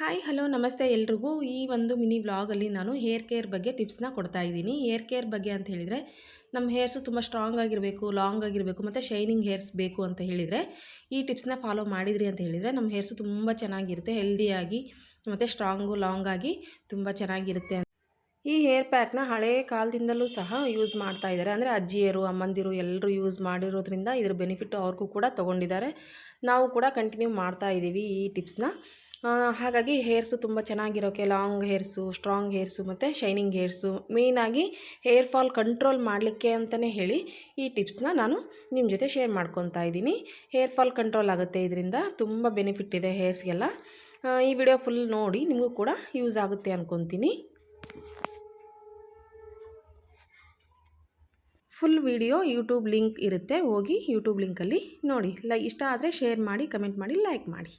Hi hello ನಮಸ್ತೆ ಎಲ್ರಿಗೂ. ಈ ಒಂದು ಮಿನಿ ವ್ಲಾಗಲ್ಲಿ ನಾನು ಹೇರ್ ಕೇರ್ ಬಗ್ಗೆ ಟಿಪ್ಸ್ನ ಕೊಡ್ತಾ ಇದ್ದೀನಿ. ಹೇರ್ ಕೇರ್ ಬಗ್ಗೆ ಅಂತ ಹೇಳಿದರೆ, ನಮ್ಮ ಹೇರ್ಸು ತುಂಬ ಸ್ಟ್ರಾಂಗ್ ಆಗಿರಬೇಕು, ಲಾಂಗ್ ಆಗಿರಬೇಕು, ಮತ್ತು ಶೈನಿಂಗ್ ಹೇರ್ಸ್ ಬೇಕು ಅಂತ ಹೇಳಿದರೆ, ಈ ಟಿಪ್ಸ್ನ ಫಾಲೋ ಮಾಡಿದ್ರಿ ಅಂತ ಹೇಳಿದರೆ, ನಮ್ಮ ಹೇರ್ಸು ತುಂಬ ಚೆನ್ನಾಗಿರುತ್ತೆ, ಹೆಲ್ದಿಯಾಗಿ, ಮತ್ತು ಸ್ಟ್ರಾಂಗು ಲಾಂಗ್ ಆಗಿ ತುಂಬ ಚೆನ್ನಾಗಿರುತ್ತೆ ಈ ಹೇರ್ ಪ್ಯಾಕ್ನ ಹಳೆಯ ಕಾಲದಿಂದಲೂ ಸಹ ಯೂಸ್ ಮಾಡ್ತಾ ಇದ್ದಾರೆ. ಅಂದರೆ ಅಜ್ಜಿಯರು, ಅಮ್ಮಂದಿರು ಎಲ್ಲರೂ ಯೂಸ್ ಮಾಡಿರೋದ್ರಿಂದ ಇದ್ರ ಬೆನಿಫಿಟ್ ಅವ್ರಿಗೂ ಕೂಡ ತೊಗೊಂಡಿದ್ದಾರೆ. ನಾವು ಕೂಡ ಕಂಟಿನ್ಯೂ ಮಾಡ್ತಾ ಇದ್ದೀವಿ ಈ ಟಿಪ್ಸ್ನ. ಹಾಗಾಗಿ ಹೇರ್ಸು ತುಂಬ ಚೆನ್ನಾಗಿರೋಕ್ಕೆ ಲಾಂಗ್ ಹೇರ್ಸು, ಸ್ಟ್ರಾಂಗ್ ಹೇರ್ಸು ಮತ್ತು ಶೈನಿಂಗ್ ಹೇರ್ಸು. ಮೇಯ್ನಾಗಿ ಹೇರ್ ಫಾಲ್ ಕಂಟ್ರೋಲ್ ಮಾಡಲಿಕ್ಕೆ ಅಂತಲೇ ಹೇಳಿ ಈ ಟಿಪ್ಸ್ನ ನಾನು ನಿಮ್ಮ ಜೊತೆ ಶೇರ್ ಮಾಡ್ಕೊತಾ ಇದ್ದೀನಿ. ಹೇರ್ ಫಾಲ್ ಕಂಟ್ರೋಲ್ ಆಗುತ್ತೆ ಇದರಿಂದ ತುಂಬ ಬೆನಿಫಿಟ್ ಇದೆ ಹೇರ್ಸ್ಗೆಲ್ಲ. ಈ ವಿಡಿಯೋ ಫುಲ್ ನೋಡಿ ನಿಮಗೂ ಕೂಡ ಯೂಸ್ ಆಗುತ್ತೆ ಅಂದ್ಕೊತೀನಿ ಫುಲ್ ವಿಡಿಯೋ ಯೂಟ್ಯೂಬ್ ಲಿಂಕ್ ಇರುತ್ತೆ, ಹೋಗಿ ಯೂಟ್ಯೂಬ್ ಲಿಂಕಲ್ಲಿ ನೋಡಿ. ಲೈ, ಇಷ್ಟ ಆದರೆ ಶೇರ್ ಮಾಡಿ, ಕಮೆಂಟ್ ಮಾಡಿ ಲೈಕ್ ಮಾಡಿ.